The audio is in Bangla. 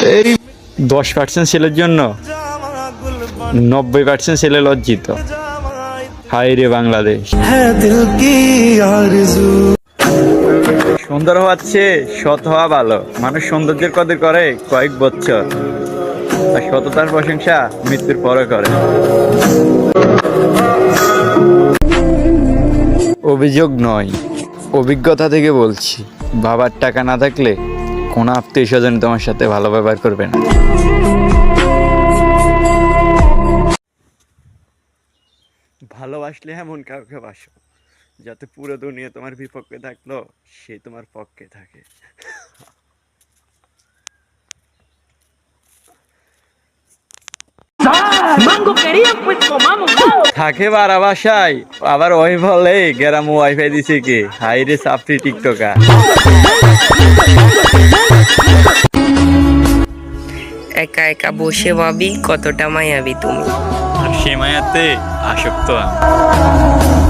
এই দশ পার্সেন্ট ছেলের জন্য? নব্বই পার্সেন্ট ছেলে লজ্জিত। হাই রে বাংলাদেশ। সুন্দর হওয়ার চেয়ে সৎ হওয়া ভালো। মানুষ সৌন্দর্যের কদর করে কয়েক বছর। আর সততার প্রশংসা মৃত্যুর পরে করে। অভিযোগ নয় অভিজ্ঞতা থেকে বলছি। বাবার টাকা না থাকলে কোনো আত্মীয় স্বজন তোমার সাথে ভালো ব্যবহার করবে না। ভালোবাসলে এমন কাউকে বাসো, যাতে পুরো দুনিয়া তোমার বিপক্ষে থাকল, সে তোমার পক্ষে থাকে. থাকে বারা বাসায়, আবার ওই বলে গেরাম ওয়াইফাই দিছে কি? হাই রে সাফরি টিকটকা একা একা বসে ভাবি কতটা মায়াবি তুমি। আর সে মায়াতে আসক্ত আমি।